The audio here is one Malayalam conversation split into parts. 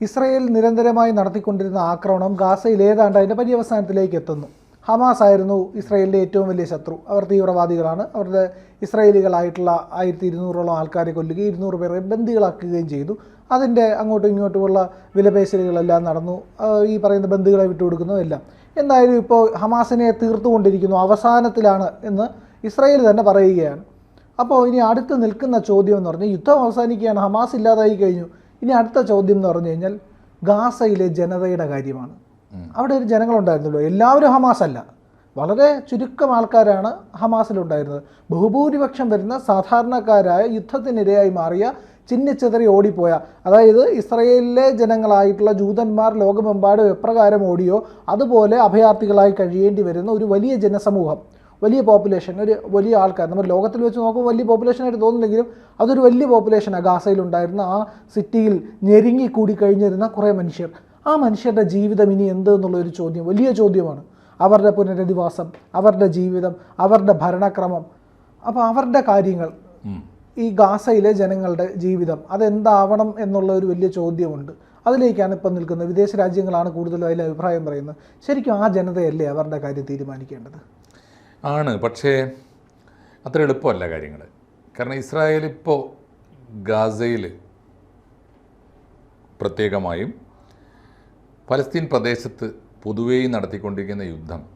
ഇസ്രയേൽ നിരന്തരമായി നടത്തിക്കൊണ്ടിരുന്ന ആക്രമണം ഗാസയിൽ ഏതാണ്ട് അതിന്റെ പര്യവസാനത്തിലേക്ക് എത്തുന്നു. ഹമാസ് ആയിരുന്നു ഇസ്രയേലിന്റെ ഏറ്റവും വലിയ ശത്രു. അവർ തീവ്രവാദികളാണ്. അവരുടെ ഇസ്രയേലികളായിട്ടുള്ള ആയിരത്തി ഇരുന്നൂറോളം ആൾക്കാരെ കൊല്ലുകയും ഇരുന്നൂറ് പേരെ ബന്ദികളാക്കുകയും ചെയ്തു. അതിന്റെ അങ്ങോട്ടും ഇങ്ങോട്ടുമുള്ള വിലപേശലുകളെല്ലാം നടന്നു. ഈ പറയുന്ന ബന്ധുക്കളെ വിട്ടുകൊടുക്കുന്നു എല്ലാം. എന്തായാലും ഇപ്പോൾ ഹമാസിനെ തീർത്തുകൊണ്ടിരിക്കുന്നു. അവസാനത്തിലാണ് എന്ന് ഇസ്രയേൽ തന്നെ പറയുകയാണ്. അപ്പോൾ ഇനി അടുത്ത് നിൽക്കുന്ന ചോദ്യം എന്ന് പറഞ്ഞാൽ യുദ്ധം അവസാനിക്കുകയാണ്. ഹമാസ് ഇല്ലാതായി കഴിഞ്ഞു. ഇനി അടുത്ത ചോദ്യം എന്ന് പറഞ്ഞു കഴിഞ്ഞാൽ ഗാസയിലെ ജനതയുടെ കാര്യമാണ്. അവിടെ ഒരു ജനങ്ങളുണ്ടായിരുന്നല്ലോ. എല്ലാവരും ഹമാസ് അല്ല. വളരെ ചുരുക്കം ആൾക്കാരാണ് ഹമാസിലുണ്ടായിരുന്നത്. ബഹുഭൂരിപക്ഷം വരുന്ന സാധാരണക്കാരായ യുദ്ധത്തിനിരയായി മാറിയ ചിന്നിച്ചെതറി ഓടിപ്പോയ അതായത് ഇസ്രയേലിലെ ജനങ്ങളായിട്ടുള്ള ജൂതന്മാർ ലോകമെമ്പാടും എപ്രകാരം ഓടിയോ അതുപോലെ അഭയാർത്ഥികളായി കഴിയേണ്ടി വരുന്ന ഒരു വലിയ ജനസമൂഹം. വലിയ പോപ്പുലേഷൻ ഒരു വലിയ ആൾക്കാർ. നമ്മൾ ലോകത്തിൽ വെച്ച് നോക്കുമ്പോൾ വലിയ പോപ്പുലേഷനായിട്ട് തോന്നുന്നില്ലെങ്കിലും അതൊരു വലിയ പോപ്പുലേഷനാണ് ഗാസയിലുണ്ടായിരുന്ന ആ സിറ്റിയിൽ ഞെരുങ്ങി കൂടി കഴിഞ്ഞിരുന്ന കുറേ മനുഷ്യർ. ആ മനുഷ്യരുടെ ജീവിതം ഇനി എന്ത് എന്നുള്ളൊരു ചോദ്യം വലിയ ചോദ്യമാണ്. അവരുടെ പുനരധിവാസം അവരുടെ ജീവിതം അവരുടെ ഭരണക്രമം. അപ്പോൾ അവരുടെ കാര്യങ്ങൾ ഈ ഗാസയിലെ ജനങ്ങളുടെ ജീവിതം അതെന്താവണം എന്നുള്ള ഒരു വലിയ ചോദ്യമുണ്ട്. അതിലേക്കാണ് ഇപ്പം നിൽക്കുന്നത്. വിദേശ രാജ്യങ്ങളാണ് കൂടുതലും അതിൽ അഭിപ്രായം പറയുന്നത്. ശരിക്കും ആ ജനതയല്ലേ അവരുടെ കാര്യം തീരുമാനിക്കേണ്ടത്? ആണ്. പക്ഷേ അത്ര എളുപ്പമല്ല കാര്യങ്ങൾ കാരണം ഇസ്രായേൽ ഇപ്പോൾ ഗാസയിൽ പ്രത്യേകമായും പലസ്തീൻ പ്രദേശത്ത് പൊതുവേയും നടത്തിക്കൊണ്ടിരിക്കുന്ന യുദ്ധം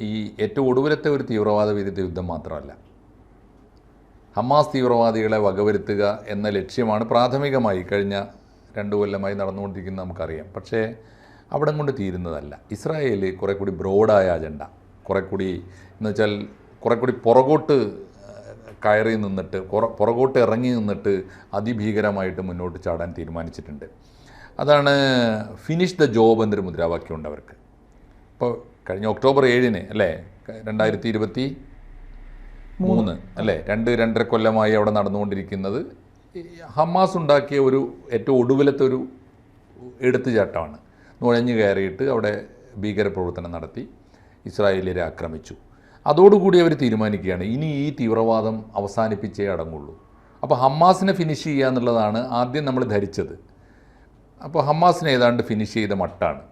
ഈ ഏറ്റവും ഒടുവിലത്തെ ഒരു തീവ്രവാദ വിരുദ്ധ യുദ്ധം മാത്രമല്ല. ഹമാസ് തീവ്രവാദികളെ വകവരുത്തുക എന്ന ലക്ഷ്യമാണ് പ്രാഥമികമായി കഴിഞ്ഞ രണ്ട് കൊല്ലമായി നടന്നുകൊണ്ടിരിക്കുന്നത് നമുക്കറിയാം. പക്ഷേ അവിടം കൊണ്ട് തീരുന്നതല്ല. ഇസ്രായേൽ കുറേ കൂടി ബ്രോഡായ അജണ്ട കുറെ കൂടി എന്ന് വെച്ചാൽ കുറെ കൂടി പുറകോട്ട് കയറി നിന്നിട്ട് പുറ- പുറകോട്ട് ഇറങ്ങി നിന്നിട്ട് അതിഭീകരമായിട്ട് മുന്നോട്ട് ചാടാൻ തീരുമാനിച്ചിട്ടുണ്ട്. അതാണ് ഫിനിഷ് ദ ജോബ് എന്നൊരു മുദ്രാവാക്യം ഉണ്ട് അവർക്ക്. ഇപ്പോൾ കഴിഞ്ഞ ഒക്ടോബർ ഏഴിന് അല്ലേ? രണ്ടായിരത്തി ഇരുപത്തി മൂന്ന് അല്ലേ? രണ്ട് രണ്ടര കൊല്ലമായി അവിടെ നടന്നുകൊണ്ടിരിക്കുന്നത്. ഹമാസ് ഉണ്ടാക്കിയ ഒരു ഏറ്റവും ഒടുവിലത്തെ ഒരു എടുത്തുചാട്ടമാണ്. നുഴഞ്ഞു കയറിയിട്ട് അവിടെ ഭീകരപ്രവർത്തനം നടത്തി. ഇസ്രായേലിയരെ ആക്രമിച്ചു. അതോടുകൂടി അവർ തീരുമാനിക്കുകയാണ് ഇനി ഈ തീവ്രവാദം അവസാനിപ്പിച്ചേ അടങ്ങുള്ളൂ. അപ്പോൾ ഹമ്മാസിനെ ഫിനിഷ് ചെയ്യുക എന്നുള്ളതാണ് ആദ്യം നമ്മൾ ധരിച്ചത്. അപ്പോൾ ഹമ്മാസിനെ ഏതാണ്ട് ഫിനിഷ് ചെയ്ത മട്ടാണ്.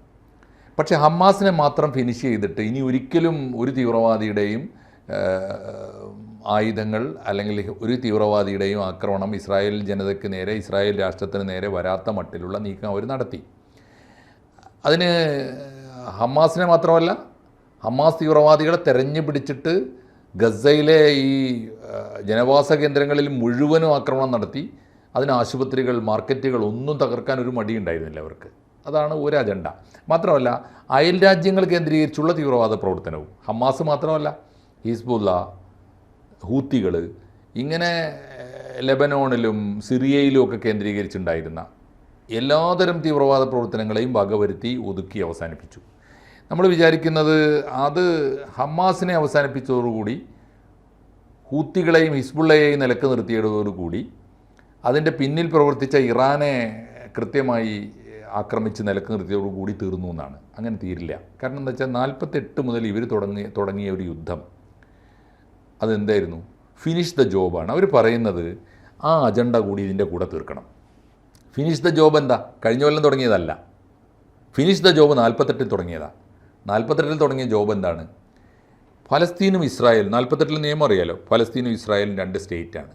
പക്ഷേ ഹമ്മാസിനെ മാത്രം ഫിനിഷ് ചെയ്തിട്ട് ഇനി ഒരിക്കലും ഒരു തീവ്രവാദിയുടെയും ആയുധങ്ങൾ അല്ലെങ്കിൽ ഒരു തീവ്രവാദിയുടെയും ആക്രമണം ഇസ്രായേൽ ജനതയ്ക്ക് നേരെ ഇസ്രായേൽ രാഷ്ട്രത്തിന് നേരെ വരാത്ത മട്ടിലുള്ള നീക്കം അവർ നടത്തി. അതിന് ഹമ്മാസിനെ മാത്രമല്ല ഹമ്മാസ് തീവ്രവാദികളെ തെരഞ്ഞു പിടിച്ചിട്ട് ഗസയിലെ ഈ ജനവാസ കേന്ദ്രങ്ങളിൽ മുഴുവനും ആക്രമണം നടത്തി അതിന് ആശുപത്രികൾ മാർക്കറ്റുകൾ ഒന്നും തകർക്കാൻ ഒരു മടിയുണ്ടായിരുന്നില്ല അവർക്ക്. അതാണ് ഒരു അജണ്ട. മാത്രമല്ല അയൽ രാജ്യങ്ങൾ കേന്ദ്രീകരിച്ചുള്ള തീവ്രവാദ പ്രവർത്തനവും. ഹമാസ് മാത്രമല്ല ഹിസ്ബുല്ല ഹൂത്തികൾ ഇങ്ങനെ ലെബനോണിലും സിറിയയിലും ഒക്കെ കേന്ദ്രീകരിച്ചുണ്ടായിരുന്ന എല്ലാതരം തീവ്രവാദ പ്രവർത്തനങ്ങളെയും വകവരുത്തി ഒതുക്കി അവസാനിപ്പിച്ചു. നമ്മൾ വിചാരിക്കുന്നത് അത് ഹമ്മാസിനെ അവസാനിപ്പിച്ചതോടുകൂടി ഹൂത്തികളെയും ഹിസ്ബുള്ളയെയും നിലയ്ക്ക് നിർത്തിയതോടുകൂടി അതിന്റെ പിന്നിൽ പ്രവർത്തിച്ച ഇറാനെ കൃത്യമായി ആക്രമിച്ച് നിലയ്ക്ക് നിർത്തിയതോടുകൂടി തീർന്നു എന്നാണ്. അങ്ങനെ തീരില്ല. കാരണം എന്താ വെച്ചാൽ നാൽപ്പത്തെട്ട് മുതൽ ഇവർ തുടങ്ങി തുടങ്ങിയ ഒരു യുദ്ധം. അതെന്തായിരുന്നു? ഫിനിഷ് ദ ജോബാണ് അവർ പറയുന്നത് ആ അജണ്ട കൂടി ഇതിന്റെ കൂടെ തീർക്കണം. ഫിനിഷ് ദ ജോബ് എന്താ? കഴിഞ്ഞ കൊല്ലം തുടങ്ങിയതല്ല. ഫിനിഷ് ദ ജോബ് നാൽപ്പത്തെട്ടിൽ തുടങ്ങിയതാണ് നാൽപ്പത്തെട്ടിൽ തുടങ്ങിയ ജോബ് എന്താണ്? ഫലസ്തീനും ഇസ്രായേൽ നാൽപ്പത്തെട്ടിൽ നിയമം അറിയാലോ? ഫലസ്തീനും ഇസ്രായേലും രണ്ട് സ്റ്റേറ്റാണ്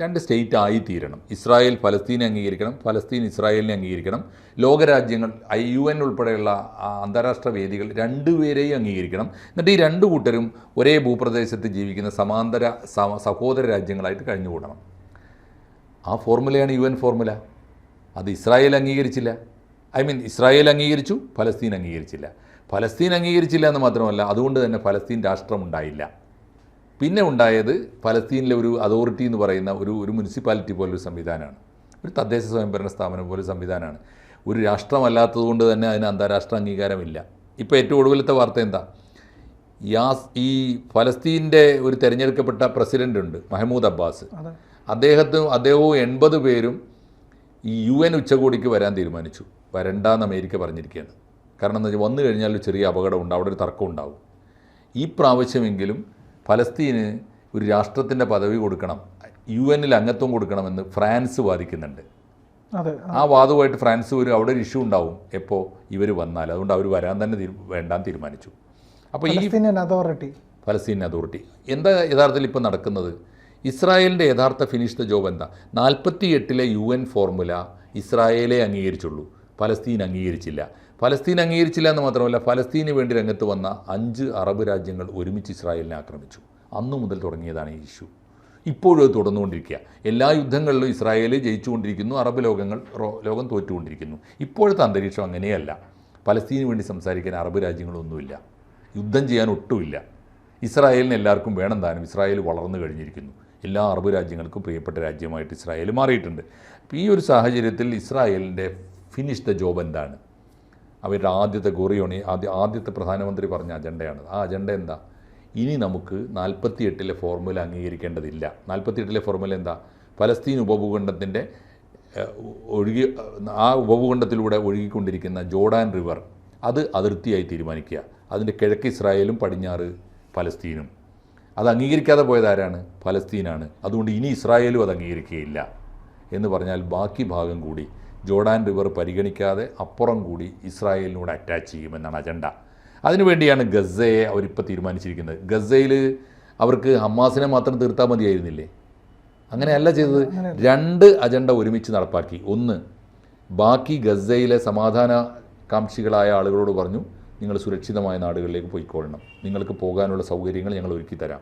രണ്ട് സ്റ്റേറ്റ് ആയി തീരണം. ഇസ്രായേൽ ഫലസ്തീനെ അംഗീകരിക്കണം ഫലസ്തീൻ ഇസ്രായേലിനെ അംഗീകരിക്കണം. ലോകരാജ്യങ്ങൾ ഐ യു എൻ ഉൾപ്പെടെയുള്ള അന്താരാഷ്ട്ര വേദികൾ രണ്ടുപേരെയും അംഗീകരിക്കണം. എന്നിട്ട് ഈ രണ്ട് കൂട്ടരും ഒരേ ഭൂപ്രദേശത്ത് ജീവിക്കുന്ന സമാന്തര സഹോദര രാജ്യങ്ങളായിട്ട് കഴിഞ്ഞുകൂടണം. ആ ഫോർമുലയാണ് യു എൻ ഫോർമുല. അത് ഇസ്രായേൽ അംഗീകരിച്ചില്ല. ഐ മീൻ ഇസ്രായേൽ അംഗീകരിച്ചു ഫലസ്തീൻ അംഗീകരിച്ചില്ല. ഫലസ്തീൻ അംഗീകരിച്ചില്ല എന്ന് മാത്രമല്ല അതുകൊണ്ട് തന്നെ ഫലസ്തീൻ രാഷ്ട്രം ഉണ്ടായില്ല. പിന്നെ ഉണ്ടായത് ഫലസ്തീനിലെ ഒരു അതോറിറ്റി എന്ന് പറയുന്ന ഒരു ഒരു മുനിസിപ്പാലിറ്റി പോലൊരു സംവിധാനമാണ്. ഒരു തദ്ദേശ സ്വയംഭരണ സ്ഥാപനം പോലെ സംവിധാനമാണ്. ഒരു രാഷ്ട്രമല്ലാത്തതുകൊണ്ട് തന്നെ അതിന് അന്താരാഷ്ട്ര അംഗീകാരമില്ല. ഇപ്പോൾ ഏറ്റവും ഒടുവിലത്തെ വാർത്ത എന്താ? യാസ് ഈ ഫലസ്തീന്റെ ഒരു തിരഞ്ഞെടുക്കപ്പെട്ട പ്രസിഡന്റ് ഉണ്ട് മഹമ്മൂദ് അബ്ബാസ്. അദ്ദേഹത്തിന് അദ്ദേഹവും എൺപത് പേരും ഈ യു എൻ ഉച്ചകോടിക്ക് വരാൻ തീരുമാനിച്ചു. വരണ്ടാന്ന് അമേരിക്ക പറഞ്ഞിരിക്കുകയാണ്. കാരണം എന്താ വെച്ചാൽ വന്നു കഴിഞ്ഞാൽ ഒരു ചെറിയ ഉണ്ടാവും അവിടെ ഒരു തർക്കം ഉണ്ടാവും. ഈ പ്രാവശ്യമെങ്കിലും ഫലസ്തീന് ഒരു രാഷ്ട്രത്തിന്റെ പദവി കൊടുക്കണം യു എന്നിൽ അംഗത്വം കൊടുക്കണമെന്ന് ഫ്രാൻസ് വാദിക്കുന്നുണ്ട്. അതെ ആ. വാദവുമായിട്ട് ഫ്രാൻസ് വരും അവിടെ ഒരു ഇഷ്യൂ ഉണ്ടാവും എപ്പോൾ ഇവർ വന്നാൽ. അതുകൊണ്ട് അവർ വരാൻ തന്നെ വേണ്ടാൻ തീരുമാനിച്ചു. അപ്പോൾ ഈ അതോറിറ്റി. ഫലസ്തീൻ അതോറിറ്റി. എന്താ യഥാർത്ഥത്തിൽ ഇപ്പോൾ നടക്കുന്നത്? ഇസ്രായേലിന്റെ യഥാർത്ഥ ഫിനിഷ് ദ ജോബ് എന്താ? നാൽപ്പത്തി എട്ടിലെ യു എൻ ഫോർമുല ഇസ്രായേലെ അംഗീകരിച്ചുള്ളൂ ഫലസ്തീൻ അംഗീകരിച്ചില്ല. പലസ്തീൻ അംഗീകരിച്ചില്ല എന്ന് മാത്രമല്ല ഫലസ്തീന് വേണ്ടി രംഗത്ത് വന്ന അഞ്ച് അറബ് രാജ്യങ്ങൾ ഒരുമിച്ച് ഇസ്രായേലിനെ ആക്രമിച്ചു. അന്നു മുതൽ തുടങ്ങിയതാണ് ഈ ഇഷ്യൂ. ഇപ്പോഴും അത് തുടർന്നുകൊണ്ടിരിക്കുക. എല്ലാ യുദ്ധങ്ങളിലും ഇസ്രായേൽ ജയിച്ചുകൊണ്ടിരിക്കുന്നു അറബ് ലോകങ്ങൾ ലോകം തോറ്റുകൊണ്ടിരിക്കുന്നു. ഇപ്പോഴത്തെ അന്തരീക്ഷം അങ്ങനെയല്ല. ഫലസ്തീന് വേണ്ടി സംസാരിക്കാൻ അറബ് രാജ്യങ്ങളൊന്നുമില്ല. യുദ്ധം ചെയ്യാൻ ഒട്ടുമില്ല. ഇസ്രായേലിന് എല്ലാവർക്കും വേണം താനും. ഇസ്രായേൽ വളർന്നു കഴിഞ്ഞിരിക്കുന്നു. എല്ലാ അറബ് രാജ്യങ്ങൾക്കും പ്രിയപ്പെട്ട രാജ്യമായിട്ട് ഇസ്രായേൽ മാറിയിട്ടുണ്ട്. അപ്പോൾ ഈ ഒരു സാഹചര്യത്തിൽ ഇസ്രായേലിന്റെ ഫിനിഷ് ദ ജോബ് എന്താണ്? അവരുടെ ആദ്യത്തെ ഗോറിയോണി ആദ്യ ആദ്യത്തെ പ്രധാനമന്ത്രി പറഞ്ഞ അജണ്ടയാണ്. ആ അജണ്ട എന്താ? ഇനി നമുക്ക് നാൽപ്പത്തി എട്ടിലെ ഫോർമുല അംഗീകരിക്കേണ്ടതില്ല. നാൽപ്പത്തി എട്ടിലെ ഫോർമുല എന്താ? ഫലസ്തീൻ ഉപഭൂഖണ്ഡത്തിന്റെ ഒഴുകി ആ ഉപഭൂഖണ്ഡത്തിലൂടെ ഒഴുകിക്കൊണ്ടിരിക്കുന്ന ജോർഡാൻ റിവർ അത് അതിർത്തിയായി തീരുമാനിക്കുക. അതിന്റെ കിഴക്ക് ഇസ്രായേലും പടിഞ്ഞാറ് ഫലസ്തീനും. അത് അംഗീകരിക്കാതെ പോയത് ആരാണ്? പലസ്തീനാണ് അതുകൊണ്ട് ഇനി ഇസ്രായേലും അത് അംഗീകരിക്കുകയില്ല. എന്ന് പറഞ്ഞാൽ ബാക്കി ഭാഗം കൂടി ജോർഡാൻ റിവർ പരിഗണിക്കാതെ അപ്പുറം കൂടി ഇസ്രായേലിനോട് അറ്റാച്ച് ചെയ്യുമെന്നാണ് അജണ്ട അതിനുവേണ്ടിയാണ് ഗസയെ അവരിപ്പോൾ തീരുമാനിച്ചിരിക്കുന്നത്. ഗസയിൽ അവർക്ക് ഹമാസിനെ മാത്രം തീർത്താൽ മതിയായിരുന്നില്ലേ? അങ്ങനെയല്ല ചെയ്തത്. രണ്ട് അജണ്ട ഒരുമിച്ച് നടപ്പാക്കി. ഒന്ന് ബാക്കി ഗസയിലെ സമാധാന കാംക്ഷികളായ ആളുകളോട് പറഞ്ഞു നിങ്ങൾ സുരക്ഷിതമായ നാടുകളിലേക്ക് പോയിക്കൊള്ളണം. നിങ്ങൾക്ക് പോകാനുള്ള സൗകര്യങ്ങൾ ഞങ്ങൾ ഒരുക്കി തരാം.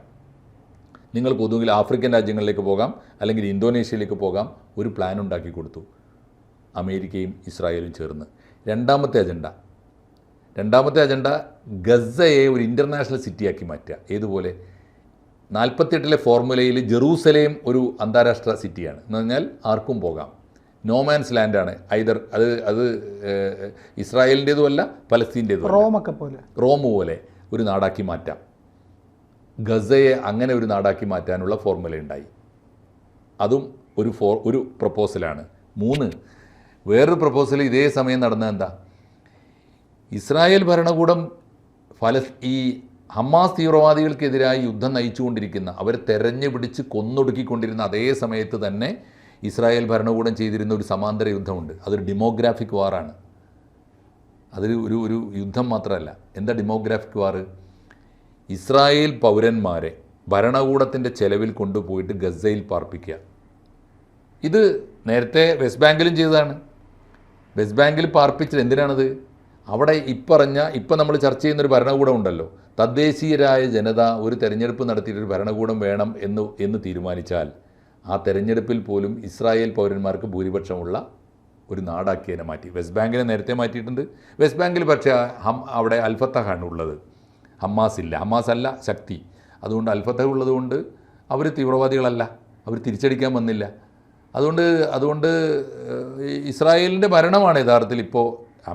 നിങ്ങൾക്ക് ഒന്നുകിൽ ആഫ്രിക്കൻ രാജ്യങ്ങളിലേക്ക് പോകാം അല്ലെങ്കിൽ ഇന്തോനേഷ്യയിലേക്ക് പോകാം. ഒരു പ്ലാൻ ഉണ്ടാക്കി കൊടുത്തു. അമേരിക്കയും ഇസ്രായേലും ചേർന്ന്. രണ്ടാമത്തെ അജണ്ട. രണ്ടാമത്തെ അജണ്ട ഗസയെ ഒരു ഇന്റർനാഷണൽ സിറ്റിയാക്കി മാറ്റുക. ഏതുപോലെ? നാൽപ്പത്തിയെട്ടിലെ ഫോർമുലയിൽ ജെറൂസലേം ഒരു അന്താരാഷ്ട്ര സിറ്റിയാണ്. എന്ന് പറഞ്ഞാൽ ആർക്കും പോകാം. നോമാൻസ് ലാൻഡാണ് ഐദർ അത് അത് ഇസ്രായേലിന്റേതും അല്ല പലസ്തീന്റേതുമല്ല റോമൊക്കെ പോലെ. റോം പോലെ ഒരു നാടാക്കി മാറ്റാം. ഗസയെ അങ്ങനെ ഒരു നാടാക്കി മാറ്റാനുള്ള ഫോർമുല ഉണ്ടായി അതും ഒരു ഫോർ ഒരു പ്രപ്പോസലാണ്. മൂന്ന് വേറൊരു പ്രപ്പോസൽ ഇതേ സമയം നടന്ന എന്താ? ഇസ്രായേൽ ഭരണകൂടം ഫലസ് ഈ ഹമാസ് തീവ്രവാദികൾക്കെതിരായി യുദ്ധം നയിച്ചുകൊണ്ടിരിക്കുന്ന അവർ തെരഞ്ഞു പിടിച്ച് കൊന്നൊടുക്കിക്കൊണ്ടിരുന്ന അതേ സമയത്ത് തന്നെ ഇസ്രായേൽ ഭരണകൂടം ചെയ്തിരുന്ന ഒരു സമാന്തര യുദ്ധമുണ്ട്. അതൊരു ഡെമോഗ്രാഫിക് വാറാണ് അതൊരു ഒരു ഒരു യുദ്ധം മാത്രമല്ല. എന്താ ഡെമോഗ്രാഫിക് വാറ് ഇസ്രായേൽ പൗരന്മാരെ ഭരണകൂടത്തിന്റെ ചെലവിൽ കൊണ്ടുപോയിട്ട് ഗസയിൽ പാർപ്പിക്കുക. ഇത് നേരത്തെ വെസ്റ്റ് ബാങ്കിലും ചെയ്തതാണ്. വെസ്റ്റ് ബാങ്കിൽ പാർപ്പിച്ചത് എന്തിനാണത്? അവിടെ ഇപ്പറഞ്ഞ ഇപ്പം നമ്മൾ ചർച്ച ചെയ്യുന്നൊരു ഭരണകൂടം ഉണ്ടല്ലോ. തദ്ദേശീയരായ ജനത ഒരു തെരഞ്ഞെടുപ്പ് നടത്തിയിട്ടൊരു ഭരണകൂടം വേണം എന്ന് എന്ന് തീരുമാനിച്ചാൽ ആ തെരഞ്ഞെടുപ്പിൽ പോലും ഇസ്രായേൽ പൗരന്മാർക്ക് ഭൂരിപക്ഷമുള്ള ഒരു നാടാക്കിയതിനെ മാറ്റി. വെസ്റ്റ് ബാങ്കിനെ നേരത്തെ മാറ്റിയിട്ടുണ്ട്. വെസ്റ്റ് ബാങ്കിൽ പക്ഷേ ഹം അവിടെ അൽഫത്തഹാണ് ഉള്ളത്. ഹമ്മാസ് ഇല്ല. ഹമ്മാസ് അല്ല ശക്തി. അതുകൊണ്ട് അൽഫത്തഹ ഉള്ളതുകൊണ്ട് അവർ തീവ്രവാദികളല്ല. അവർ തിരിച്ചടിക്കാൻ വന്നില്ല. അതുകൊണ്ട് അതുകൊണ്ട് ഇസ്രായേലിന്റെ ഭരണമാണ് യഥാർത്ഥത്തിൽ ഇപ്പോൾ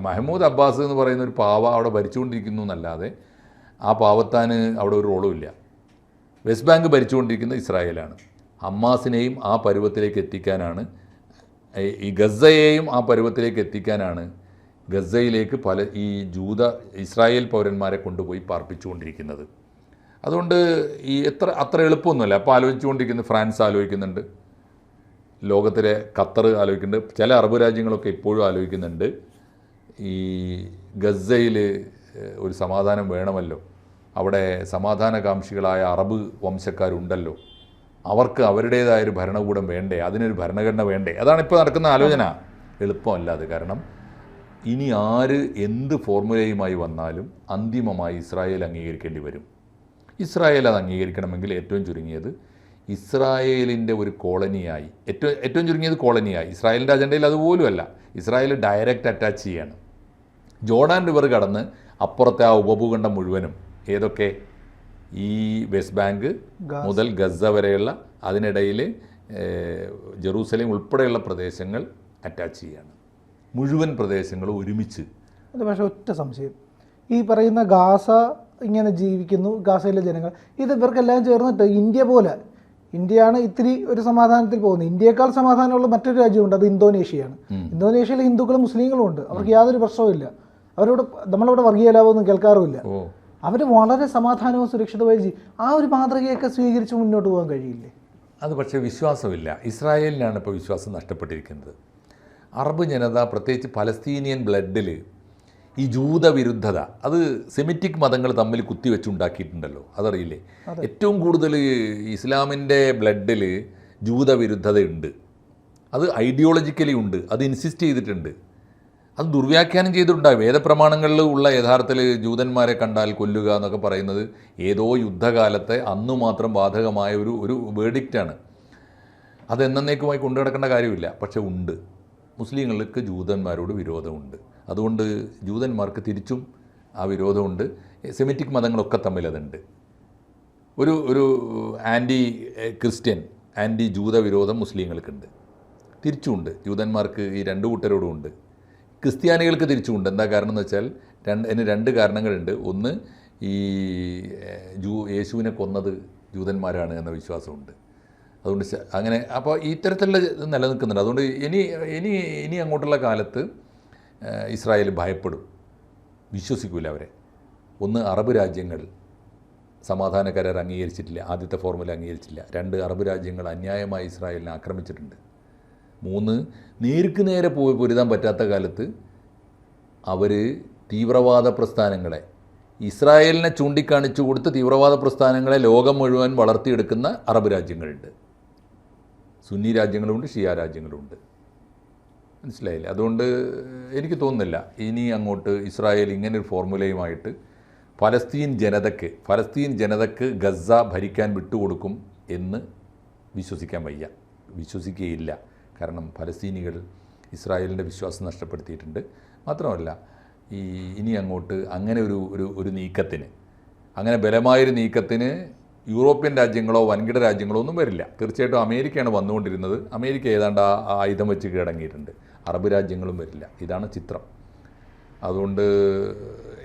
മഹമ്മൂദ് അബ്ബാസ് എന്ന് പറയുന്ന ഒരു പാവ അവിടെ ഭരിച്ചുകൊണ്ടിരിക്കുന്നു എന്നല്ലാതെ ആ പാവത്താന് അവിടെ ഒരു റോളും ഇല്ല. West bank ഭരിച്ചുകൊണ്ടിരിക്കുന്ന ഇസ്രായേലാണ്. അമ്മാസിനെയും ആ പരുവത്തിലേക്ക് എത്തിക്കാനാണ് ഈ ഗസയെയും ആ പരുവത്തിലേക്ക് എത്തിക്കാനാണ് ഗസയിലേക്ക് പല ഈ ജൂത ഇസ്രായേൽ പൗരന്മാരെ കൊണ്ടുപോയി പാർപ്പിച്ചുകൊണ്ടിരിക്കുന്നത്. അതുകൊണ്ട് ഈ എത്ര അത്ര എളുപ്പമൊന്നുമല്ല. അപ്പോൾ ആലോചിച്ചുകൊണ്ടിരിക്കുന്നത് ഫ്രാൻസ് ആലോചിക്കുന്നുണ്ട്. ലോകത്തിലെ ഖത്തർ ആലോചിക്കുന്നുണ്ട്. ചില അറബ് രാജ്യങ്ങളൊക്കെ ഇപ്പോഴും ആലോചിക്കുന്നുണ്ട്. ഈ ഗസയിൽ ഒരു സമാധാനം വേണമല്ലോ. അവിടെ സമാധാനകാംക്ഷികളായ അറബ് വംശക്കാരുണ്ടല്ലോ. അവർക്ക് അവരുടേതായ ഒരു ഭരണകൂടം വേണ്ടേ? അതിനൊരു ഭരണഘടന വേണ്ടേ? അതാണ് ഇപ്പോൾ നടക്കുന്ന ആലോചന. എളുപ്പമല്ല അത് കാരണം. ഇനി ആര് എന്ത് ഫോർമുലയുമായി വന്നാലും അന്തിമമായി ഇസ്രായേൽ അംഗീകരിക്കേണ്ടി വരും. ഇസ്രായേൽ അത് അംഗീകരിക്കണമെങ്കിൽ ഏറ്റവും ചുരുങ്ങിയത് ഇസ്രായേലിന്റെ ഒരു കോളനിയായി. ഏറ്റവും ഏറ്റവും ചുരുങ്ങിയത് കോളനിയായി. ഇസ്രായേലിന്റെ അജണ്ടയിൽ അതുപോലുമല്ല. ഇസ്രായേൽ ഡയറക്റ്റ് അറ്റാച്ച് ചെയ്യാണ്. ജോർഡാൻ റിവർ കടന്ന് അപ്പുറത്തെ ആ ഉപഭൂഖണ്ഡം മുഴുവനും ഏതൊക്കെ? ഈ വെസ്റ്റ് ബാങ്ക് മുതൽ ഗസ വരെയുള്ള അതിനിടയിൽ ജെറൂസലേം ഉൾപ്പെടെയുള്ള പ്രദേശങ്ങൾ അറ്റാച്ച് ചെയ്യാണ്. മുഴുവൻ പ്രദേശങ്ങളും ഒരുമിച്ച്. അത് പക്ഷേ ഒറ്റ സംശയം. ഈ പറയുന്ന ഗാസ ഇങ്ങനെ ജീവിക്കുന്നു ഗാസയിലെ ജനങ്ങൾ. ഇത് ഇവർക്കെല്ലാം ചേർന്നിട്ട് ഇന്ത്യ പോലെ ഇന്ത്യയാണ് ഇത്തിരി ഒരു സമാധാനത്തിൽ പോകുന്നത്. ഇന്ത്യയേക്കാൾ സമാധാനമുള്ള മറ്റൊരു രാജ്യമുണ്ട് അത് ഇന്തോനേഷ്യയാണ്. ഇന്തോനേഷ്യയിൽ ഹിന്ദുക്കളും മുസ്ലിങ്ങളും ഉണ്ട്. അവർക്ക് യാതൊരു പ്രശ്നവുമില്ല. അവരോട് നമ്മളിവിടെ വർഗീയ ലാഭമൊന്നും കേൾക്കാറുമില്ല. അവർ വളരെ സമാധാനവും സുരക്ഷിതമായി ആ ഒരു മാതൃകയൊക്കെ സ്വീകരിച്ച് മുന്നോട്ട് പോകാൻ കഴിയില്ലേ? അത് പക്ഷേ വിശ്വാസമില്ല. ഇസ്രായേലിനാണ് ഇപ്പോൾ വിശ്വാസം നഷ്ടപ്പെട്ടിരിക്കുന്നത്. അറബ് ജനത പ്രത്യേകിച്ച് പലസ്തീനിയൻ ബ്ലഡിൽ ഈ ജൂതവിരുദ്ധത അത് സെമിറ്റിക് മതങ്ങൾ തമ്മിൽ കുത്തിവെച്ചുണ്ടാക്കിയിട്ടുണ്ടല്ലോ അതറിയില്ലേ? ഏറ്റവും കൂടുതൽ ഇസ്ലാമിന്റെ ബ്ലഡിൽ ജൂതവിരുദ്ധതയുണ്ട്. അത് ഐഡിയോളജിക്കലി ഉണ്ട് അത് ഇൻസിസ്റ്റ് ചെയ്തിട്ടുണ്ട്. അത് ദുർവ്യാഖ്യാനം ചെയ്തിട്ടുണ്ടാകും വേദപ്രമാണങ്ങളിൽ ഉള്ള യഥാർത്ഥത്തിൽ ജൂതന്മാരെ കണ്ടാൽ കൊല്ലുക എന്നൊക്കെ പറയുന്നത് ഏതോ യുദ്ധകാലത്തെ അന്നു മാത്രം ബാധകമായ ഒരു ഒരു വേഡിക്റ്റാണ് അത് എന്നേക്കുമായി കൊണ്ടു കാര്യമില്ല പക്ഷെ ഉണ്ട്. മുസ്ലിങ്ങൾക്ക് ജൂതന്മാരോട് വിരോധമുണ്ട്. അതുകൊണ്ട് ജൂതന്മാർക്ക് തിരിച്ചും ആ വിരോധമുണ്ട്. സെമിറ്റിക് മതങ്ങളൊക്കെ തമ്മിൽ അതുണ്ട് ഒരു ഒരു ആന്റി ക്രിസ്ത്യൻ ആന്റി ജൂത വിരോധം മുസ്ലിങ്ങൾക്കുണ്ട്. തിരിച്ചുമുണ്ട്. ജൂതന്മാർക്ക് ഈ രണ്ട് കൂട്ടരോടും ഉണ്ട് ക്രിസ്ത്യാനികൾക്ക് തിരിച്ചുമുണ്ട്. എന്താ കാരണം എന്ന് വെച്ചാൽ രണ്ട് അതിന് രണ്ട് കാരണങ്ങളുണ്ട്. ഒന്ന് ഈ ജൂ യേശുവിനെ കൊന്നത് ജൂതന്മാരാണ് എന്ന വിശ്വാസമുണ്ട്. അതുകൊണ്ട് അങ്ങനെ അപ്പോൾ ഇത്തരത്തിലുള്ള ഇത് നിലനിൽക്കുന്നുണ്ട്. അതുകൊണ്ട് ഇനി ഇനി ഇനി അങ്ങോട്ടുള്ള കാലത്ത് ഇസ്രായേൽ ഭയപ്പെടും. വിശ്വസിക്കൂല അവരെ. ഒന്ന് അറബ് രാജ്യങ്ങൾ സമാധാന കരാർ അംഗീകരിച്ചിട്ടില്ല. ആദ്യത്തെ ഫോർമുല അംഗീകരിച്ചില്ല രണ്ട് അറബ് രാജ്യങ്ങൾ അന്യായമായി ഇസ്രായേലിനെ ആക്രമിച്ചിട്ടുണ്ട്. മൂന്ന് നേർക്ക് നേരെ പോയി പൊരുതാൻ പറ്റാത്ത കാലത്ത് അവർ തീവ്രവാദ പ്രസ്ഥാനങ്ങളെ ഇസ്രായേലിനെ ചൂണ്ടിക്കാണിച്ചു കൊടുത്ത് തീവ്രവാദ പ്രസ്ഥാനങ്ങളെ ലോകം മുഴുവൻ വളർത്തിയെടുക്കുന്ന അറബ് രാജ്യങ്ങളുണ്ട്. സുന്നി രാജ്യങ്ങളുമുണ്ട് ഷിയ രാജ്യങ്ങളുമുണ്ട്. മനസ്സിലായില്ലേ. അതുകൊണ്ട് എനിക്ക് തോന്നുന്നില്ല. ഇനി അങ്ങോട്ട് ഇസ്രായേൽ ഇങ്ങനെ ഒരു ഫോർമുലയുമായിട്ട് ഫലസ്തീൻ ജനതയ്ക്ക് ഫലസ്തീൻ ജനതയ്ക്ക് ഗസ ഭരിക്കാൻ വിട്ടുകൊടുക്കും എന്ന് വിശ്വസിക്കാൻ വയ്യ. വിശ്വസിക്കുകയില്ല. കാരണം ഫലസ്തീനികൾ ഇസ്രായേലിന്റെ വിശ്വാസം നഷ്ടപ്പെടുത്തിയിട്ടുണ്ട്. മാത്രമല്ല ഈ ഇനി അങ്ങോട്ട് അങ്ങനെ ഒരു ഒരു ഒരു നീക്കത്തിന് അങ്ങനെ ബലമായൊരു നീക്കത്തിന് യൂറോപ്യൻ രാജ്യങ്ങളോ വൻകിട രാജ്യങ്ങളോ ഒന്നും വരില്ല. തീർച്ചയായിട്ടും അമേരിക്കയാണ് വന്നുകൊണ്ടിരുന്നത്. അമേരിക്ക ഏതാണ്ട് ആ ആയുധം വെച്ച് കീഴടങ്ങിയിട്ടുണ്ട്. അറബ് രാജ്യങ്ങളും വരില്ല. ഇതാണ് ചിത്രം. അതുകൊണ്ട്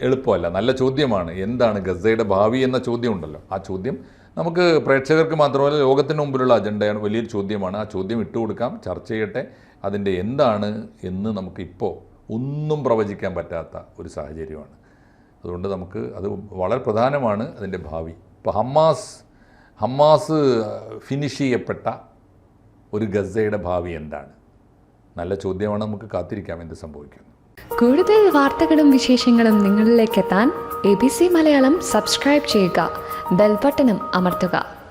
എളുപ്പമല്ല. നല്ല ചോദ്യമാണ്. എന്താണ് ഗസയുടെ ഭാവി എന്ന ചോദ്യം ഉണ്ടല്ലോ ആ ചോദ്യം നമുക്ക് പ്രേക്ഷകർക്ക് മാത്രമല്ല ലോകത്തിന് മുമ്പിലുള്ള അജണ്ടയാണ് വലിയൊരു ചോദ്യമാണ്. ആ ചോദ്യം ഇട്ടുകൊടുക്കാം ചർച്ച ചെയ്യട്ടെ. അതിന്റെ എന്താണ് എന്ന് നമുക്കിപ്പോൾ ഒന്നും പ്രവചിക്കാൻ പറ്റാത്ത ഒരു സാഹചര്യമാണ്. അതുകൊണ്ട് നമുക്ക് അത് വളരെ പ്രധാനമാണ് അതിന്റെ ഭാവി. ഇപ്പോൾ ഹമ്മാസ് ഹമ്മാസ് ഫിനിഷ് ചെയ്യപ്പെട്ട ഒരു ഗസയുടെ ഭാവി എന്താണ്? നല്ല ചോദ്യമാണ് നമുക്ക് കാത്തിരിക്കാം എന്ത് സംഭവിക്കുന്നു കൂടുതൽ വാർത്തകളും വിശേഷങ്ങളും നിങ്ങളിലേക്ക് എത്താൻ A B C Malayalam subscribe ചെയ്യുക. ബെൽബട്ടനും അമർത്തുക.